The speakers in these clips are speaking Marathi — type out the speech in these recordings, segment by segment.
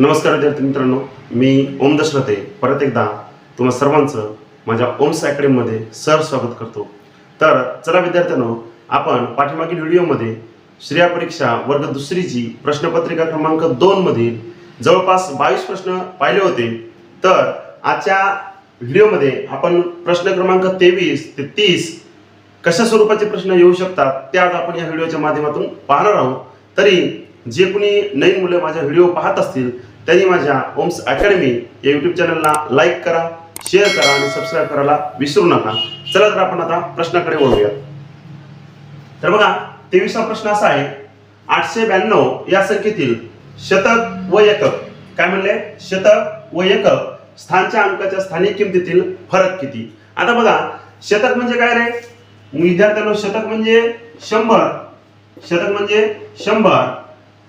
नमस्कार विद्यार्थी मित्रांनो मी ओम दशरथे. परत एकदा तुम्हा सर्वांचं माझ्या ओम्स अकॅडमीमध्ये सर स्वागत करतो. तर चला विद्यार्थ्यांनो आपण पाठीमागील व्हिडिओमध्ये श्रेया परीक्षा वर्ग दुसरीची प्रश्नपत्रिका क्रमांक दोन मधील जवळपास बावीस प्रश्न पाहिले होते. तर आजच्या व्हिडिओमध्ये आपण प्रश्न क्रमांक तेवीस ते तीस कशा स्वरूपाचे प्रश्न येऊ शकतात ते आज आपण या व्हिडिओच्या माध्यमातून पाहणार आहोत. तरी जे कुणी नवीन मुलं माझ्या व्हिडिओ पाहत असतील त्यांनी माझ्या ओम्स अकॅडमी या युट्यूब चॅनलला लाईक करा शेअर करा आणि सबस्क्राईब करायला विसरू नका. चला तर आपण आता प्रश्नाकडे वळूया. तर बघा तेवीसा प्रश्न असा आहे आठशे ब्याण्णव या संख्येतील शतक व एकक. काय म्हणले? शतक व एकक स्थानच्या अंकाच्या स्थानिक किमतीतील फरक किती? आता बघा शतक म्हणजे काय रे? विद्यार्थ्यांना शतक म्हणजे शंभर. शतक म्हणजे शंभर.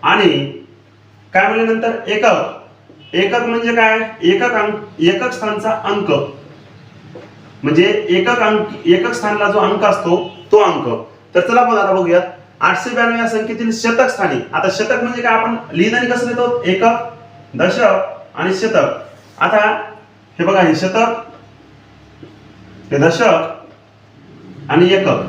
आणि काय म्हणल्यानंतर एकक. एकक म्हणजे काय? एकक अंक एकक स्थानचा अंक. म्हणजे एकक अंक एकक स्थानला जो अंक असतो तो अंक. तर चला आपण आता बघूयात. आठशे ब्याण्णव या संख्येतील शतक स्थानी. आता शतक म्हणजे काय? आपण लिहिताना कसं लिहितो? एकक दशक आणि शतक. आता हे बघा हे शतक हे दशक आणि एकक.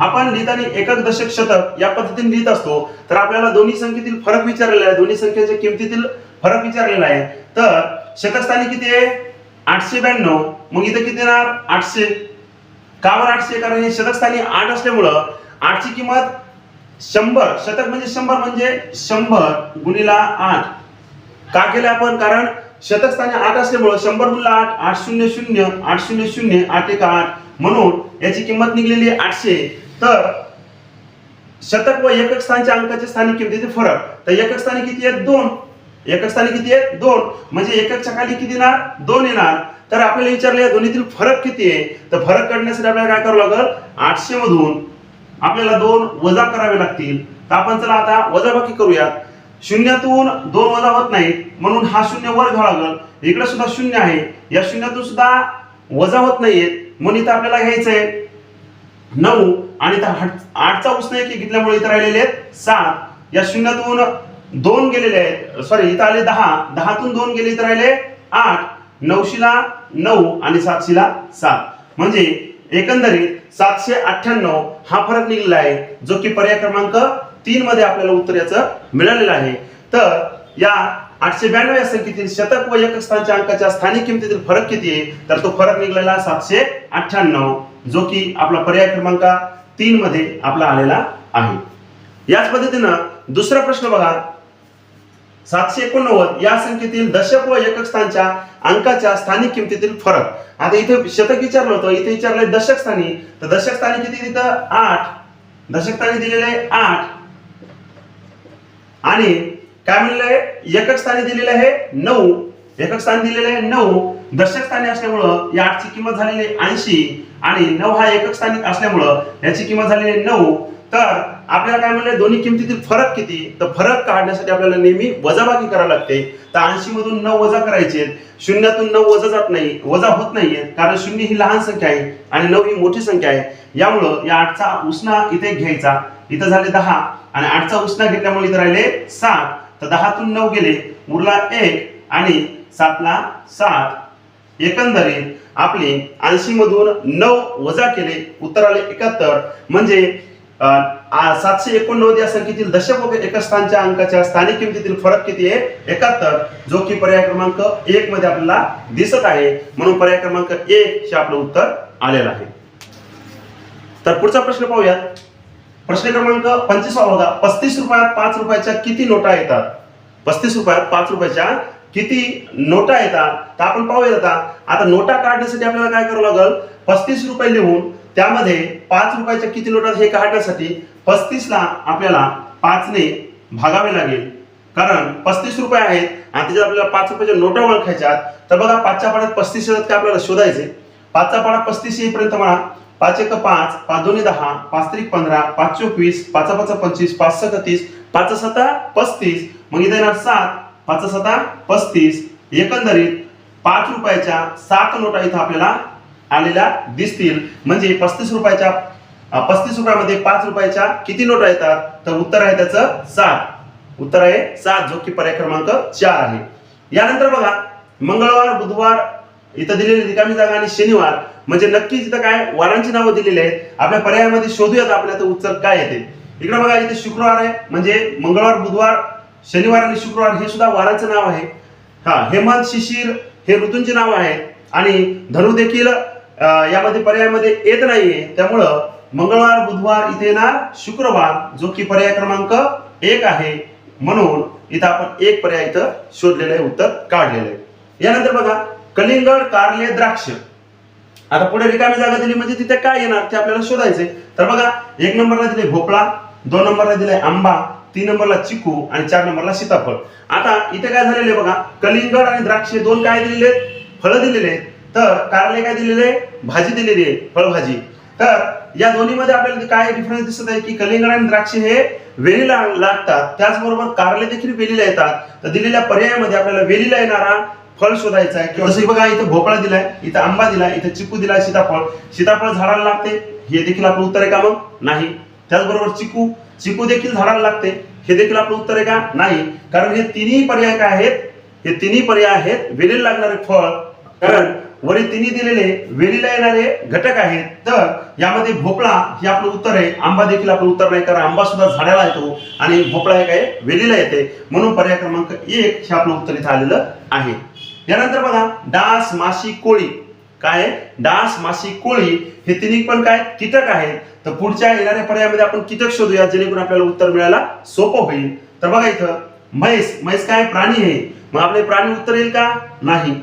आपण लिहिताना एकक दशक शतक या पद्धतीने लिहित असतो तर आपल्याला दोन्ही संख्येतील फरक विचारलेला आहे. दोन्ही संख्येच्या किमतीतील फरक विचारलेला आहे. तर शतकस्थानी किती आहे? आठशे ब्याण्णव. मग इथं किती येणार? आठशे. का बरं आठशे? कारण हे शतकस्थानी आठ असल्यामुळं आठची किंमत शंभर. शतक म्हणजे शंभर म्हणजे शंभर गुणिला आठ. का केलं आपण? कारण शतकस्थानी आठ असल्यामुळं शंभर गुणिला आठ आठ शून्य शून्य आठ शून्य शून्य आठ एक आठ. म्हणून याची किंमत निघलेली आठशे. तर शतक व एकक स्थानच्या अंकाच्या स्थानिक किमतीचे फरक. तर एकक स्थानी किती आहेत? दोन. एकक स्थानी किती आहेत? दोन. म्हणजे एककच्या खाली किती येणार? दोन येणार. तर आपल्याला विचारलं या दोन्हीतील फरक किती आहे? तर फरक काढण्यासाठी आपल्याला काय करावं लागेल? आठशे मधून आपल्याला दोन वजा करावे लागतील. तर आपण चला आता वजाबाकी करूयात. शून्यातून दोन वजा होत नाहीत म्हणून हा शून्य वर घ्यावा लागेल. इकडे सुद्धा शून्य आहे. या शून्यातून सुद्धा वजा होत नाहीयेत म्हणून इथं आपल्याला घ्यायचंय नऊ आणि आठ- आठचा उष्ण एक घेतल्यामुळे इथं राहिलेले आहेत सात. या शून्यातून दोन गेलेले आहेत सॉरी इथं आले दहा. दहातून दोन गेले इथं राहिले आठ. नऊशीला नऊ आणि सातशेला सात. म्हणजे एकंदरीत सातशे अठ्ठ्याण्णव हा फरक निघालेला आहे जो की पर्याय क्रमांक तीन मध्ये आपल्याला उत्तर याचं मिळालेलं आहे. तर या आठशे ब्याण्णव या संख्येतील शतक व एकक स्थानच्या अंकाच्या स्थानिक किमतीतील फरक किती आहे? तर तो फरक निघालेला सातशे अठ्ठ्याण्णव. जो की आपला पर्याय क्रमांक तीन मध्ये आपला आलेला आहे. याच पद्धतीनं दुसरा प्रश्न बघा. सातशे एकोणनव्वद या संख्येतील दशक व एकक स्थानच्या अंकाच्या स्थानिक किमतीतील फरक. आता इथे शतक विचारलं होतं इथे विचारलंय दशक स्थानी. तर दशक स्थानी किती तिथं? आठ. दशक स्थानी दिलेलं आहे आठ. आणि काय म्हणलंय एकक स्थानी दिलेलं आहे नऊ. एकक स्थान दिलेलं आहे नऊ. दशक स्थानी असल्यामुळं या आठची किंमत झालेली ऐंशी आणि नऊ हा एकक स्थानी असल्यामुळं याची किंमत झालेली नऊ. तर आपल्याला काय म्हणले दोन्ही किमतीतील फरक किती? तर फरक काढण्यासाठी आपल्याला नेहमी वजाबाकी करावी लागते. तर ऐंशी मधून नऊ वजा करायचे. शून्यातून नऊ वजा जात नाही वजा होत नाहीये कारण शून्य ही लहान संख्या आहे आणि नऊ ही मोठी संख्या आहे. यामुळं या आठचा उष्णा इथे घ्यायचा. इथं झाले दहा आणि आठचा उष्णा घेतल्यामुळे इथं राहिले सात. तर दहातून नऊ गेले. उरला एक आणि सातला सात. एकंदरीत आपली ऐंशी मधून नऊ वजा केले उत्तर आले एकाहत्तर. म्हणजे सातशे एकोणनव्वद या संख्येतील दशक एकस्थानच्या स्थानच्या अंकाच्या स्थानिक किमतीतील फरक किती आहे? एकाहत्तर. जो की पर्याय क्रमांक एक मध्ये आपल्याला दिसत आहे. म्हणून पर्याय क्रमांक एक हे आपलं उत्तर आलेलं आहे. तर पुढचा प्रश्न पाहूयात प्रश्न क्रमांक पंचवीसावा होता. पस्तीस रुपयात पाच रुपयाच्या किती नोटा येतात? पस्तीस रुपयात पाच रुपयाच्या किती नोटा येतात तर आपण पाहूया आता. आता नोटा काढण्यासाठी आपल्याला काय करावं लागेल? पस्तीस रुपये लिहून त्यामध्ये पाच रुपयाच्या किती नोटा हे काढण्यासाठी पस्तीसला आपल्याला पाचने भागावे लागेल. कारण पस्तीस रुपये आहेत आणि त्याच्यात आपल्याला पाच रुपयाच्या नोटा ओळखायच्या तर बघा पाचच्या पाड्यात पस्तीस येतात का आपल्याला शोधायचे? पाचचा पाडा पस्तीस येईपर्यंत म्हणा पाच एक पाच पाच दोन्ही दहा पाच त्रिक पंधरा पाच चोवीस पाच पाच पंचवीस पाच सहा तीस पाच सत्ता पस्तीस मग इथे येणार सात पाच सता पस्तीस एकंदरीत पाच रुपयाच्या सात नोटा इथं आपल्याला आलेल्या दिसतील. म्हणजे पस्तीस रुपयाच्या पस्तीस रुपयामध्ये पाच रुपयाच्या किती नोटा येतात? तर उत्तर आहे त्याचं सात. उत्तर आहे सात जो की पर्याय क्रमांक चार आहे. यानंतर बघा मंगळवार बुधवार इथं दिलेली रिकामी जागा आणि शनिवार. म्हणजे नक्कीच इथं काय वारांची नावं दिलेली आहेत. आपल्या पर्यायामध्ये शोधूयात आपल्या तर उत्तर काय येते. इकडे बघा इथे शुक्रवार आहे. म्हणजे मंगळवार बुधवार शनिवार आणि शुक्रवार हे सुद्धा वाराचं नाव आहे. हा हेमंत शिशिर हे ऋतूंचे नाव आहेत आणि धनु देखील यामध्ये पर्यायामध्ये येत नाहीये. त्यामुळं मंगळवार बुधवार इथे येणार शुक्रवार जो की पर्याय क्रमांक एक आहे. म्हणून इथं आपण एक पर्याय इथं शोधलेलं आहे उत्तर काढलेलं आहे. यानंतर बघा कलिंगड कारले द्राक्ष. आता पुढे रिकामी जागा दिली म्हणजे तिथे काय येणार ते आपल्याला शोधायचे तर बघा एक नंबरला दिले भोपळा दोन नंबरला दिलाय आंबा तीन नंबरला चिकू आणि चार नंबरला सीताफळ. आता इथे काय झालेले बघा कलिंगड आणि द्राक्षे दोन काय दिलेले आहेत? फळं दिलेले तर कारले काय दिलेले भाजी दिलेली आहे फळभाजी. तर या दोन्हीमध्ये आपल्याला काय डिफरन्स दिसत आहे की कलिंगड आणि द्राक्षे हे वेलीला लागतात. त्याचबरोबर कारले देखील वेलीला येतात. तर दिलेल्या पर्यायामध्ये आपल्याला वेलीला येणारा फळ शोधायचं आहे. किंवा जसं बघा इथं भोपळा दिलाय इथं आंबा दिलाय इथं चिकू दिलाय सीताफळ. सीताफळ झाडाला लागते. हे देखील आपलं उत्तर आहे का मग नाही. त्याचबरोबर चिकू चिकू देखील झाडाला लागते. हे देखील आपलं उत्तर आहे का? नाही. कारण हे तिन्ही पर्याय काय आहेत? हे तिन्ही पर्याय आहेत. वेलीला लागणारे फळ. कारण वरील तिन्ही दिलेले वेलीला येणारे घटक आहेत. तर यामध्ये भोपळा हे आपलं उत्तर आहे. आंबा देखील आपलं उत्तर नाही. कारण आंबा सुद्धा झाडाला येतो आणि भोपळा हे काय? वेलीला येते. म्हणून पर्याय क्रमांक एक हे आपलं उत्तर इथं आलेलं आहे. यानंतर बघा डास माशी कोळी. काय डास माशी कोळी हे तिन्ही पण काय? कीटक आहेत. तर पुढच्या येणाऱ्या पर्यायामध्ये आपण कीटक शोधूया जेणेकरून आपल्याला उत्तर मिळायला सोपं होईल. तर बघा इथं म्हैस. म्हैस काय? प्राणी आहे. मग आपले प्राणी उत्तर येईल का? नाही.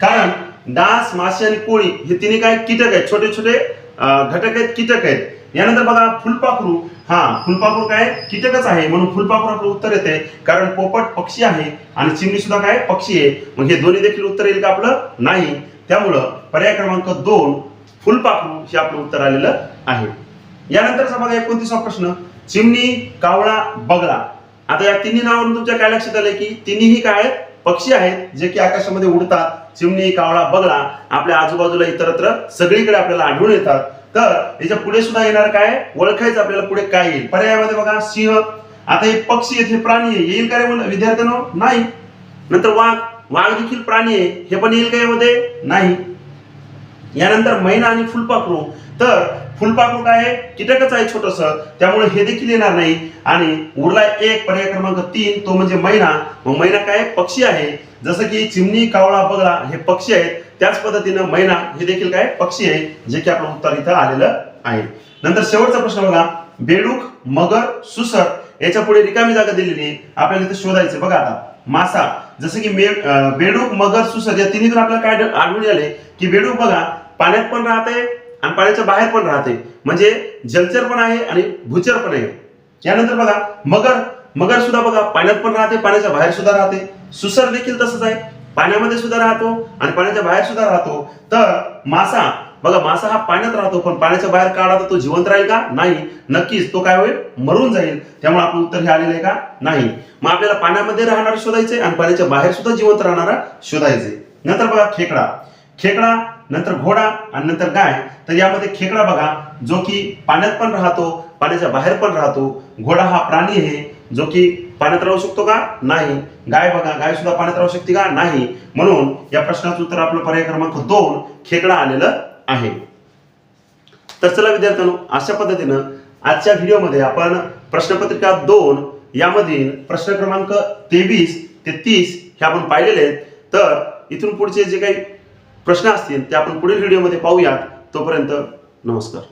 कारण डास माशी आणि कोळी हे तिन्ही काय? कीटक आहेत. छोटे छोटे घटक आहेत कीटक आहेत. यानंतर बघा फुलपाखरू. हा फुलपाखरू काय? कीटकच आहे. म्हणून फुलपाखरू आपलं उत्तर येते. कारण पोपट पक्षी आहे आणि चिमणी सुद्धा काय? पक्षी आहे. मग हे दोन्ही देखील उत्तर येईल का आपलं? नाही. त्यामुळं पर्याय क्रमांक दोन फुलपाखरू हे आपलं उत्तर आलेलं आहे. यानंतरचा बघा एकोणतीसवा प्रश्न? चिमणी कावळा बगळा. आता या तिन्ही नावावरून तुमच्या काय लक्षात आलंय की तिन्हीही काय आहेत? पक्षी आहेत जे की आकाशामध्ये उडतात. चिमणी कावळा बगळा आपल्या आजूबाजूला इतरत्र सगळीकडे आपल्याला आढळून येतात. तर याच्यापुढे सुद्धा येणार काय? ओळखायचं आपल्याला पुढे काय येईल? पर्यायामध्ये बघा सिंह. आता हे पक्षी आहेत हे प्राणी आहे येईल का विद्यार्थ्यांना विद्यार्थ्यांनो? नाही. नंतर वाघ. वाघ देखील प्राणी आहे. हे पण येईल का यामध्ये? नाही. यानंतर मैना आणि फुलपाखरू. तर फुलपाखरू काय आहे? कीटकच आहे छोटस. त्यामुळे हे देखील येणार नाही. आणि उरला एक पर्याय क्रमांक तीन तो म्हणजे मैना. मग मैना काय पक्षी आहे. जसं की चिमणी कावळा बगळा हे पक्षी आहेत. त्याच पद्धतीनं मैना हे देखील काय पक्षी आहे. जे की आपलं उत्तर इथं आलेलं आहे. नंतर शेवटचा प्रश्न बघा. बेडूक मगर सुसर याच्यापुढे रिकामी जागा दिलेली आपल्याला इथे शोधायचं बघा आता. मासा. जसं की बेडूक मगर सुसर या तिन्हीतून आपल्याला काय आढळून आले की बेडूक बघा पाण्यात पण राहते आणि पाण्याच्या बाहेर पण राहते. म्हणजे जलचर पण आहे आणि भूचर पण आहे. यानंतर बघा मगर मगर सुद्धा बघा पाण्यात पण राहते पाण्याच्या बाहेर सुद्धा राहते. सुसर देखील तसंच आहे. पाण्यामध्ये सुद्धा राहतो आणि पाण्याच्या बाहेर सुद्धा राहतो. तर मासा बघा मासा हा पाण्यात राहतो पण पाण्याच्या बाहेर काढा तर तो जिवंत राहील का? नाही. नक्कीच तो काय होईल? मरून जाईल. त्यामुळे आपलं उत्तर हे आलेलं आहे का? नाही. मग आपल्याला पाण्यामध्ये राहणार शोधायचे आणि पाण्याच्या बाहेर सुद्धा जिवंत राहणारा शोधायचे नंतर बघा खेकडा. खेकडा नंतर घोडा आणि नंतर गाय. तर यामध्ये खेकडा बघा जो की पाण्यात पण राहतो पाण्याच्या बाहेर पण राहतो. घोडा हा प्राणी आहे जो की पाण्यात राहू शकतो का? नाही. गाय बघा गाय सुद्धा पाण्यात राहू शकते का? नाही. म्हणून या प्रश्नाचं उत्तर आपलं पर्याय क्रमांक दोन खेकडा आलेलं आहे. तर चला विद्यार्थ्यांनो अशा पद्धतीनं आजच्या व्हिडिओमध्ये आपण प्रश्नपत्रिका दोन यामधील प्रश्न क्रमांक तेवीस ते तीस हे आपण पाहिलेले आहेत. तर इथून पुढचे जे काही प्रश्न असतील ते आपण पुढील व्हिडिओमध्ये पाहूयात. तोपर्यंत नमस्कार.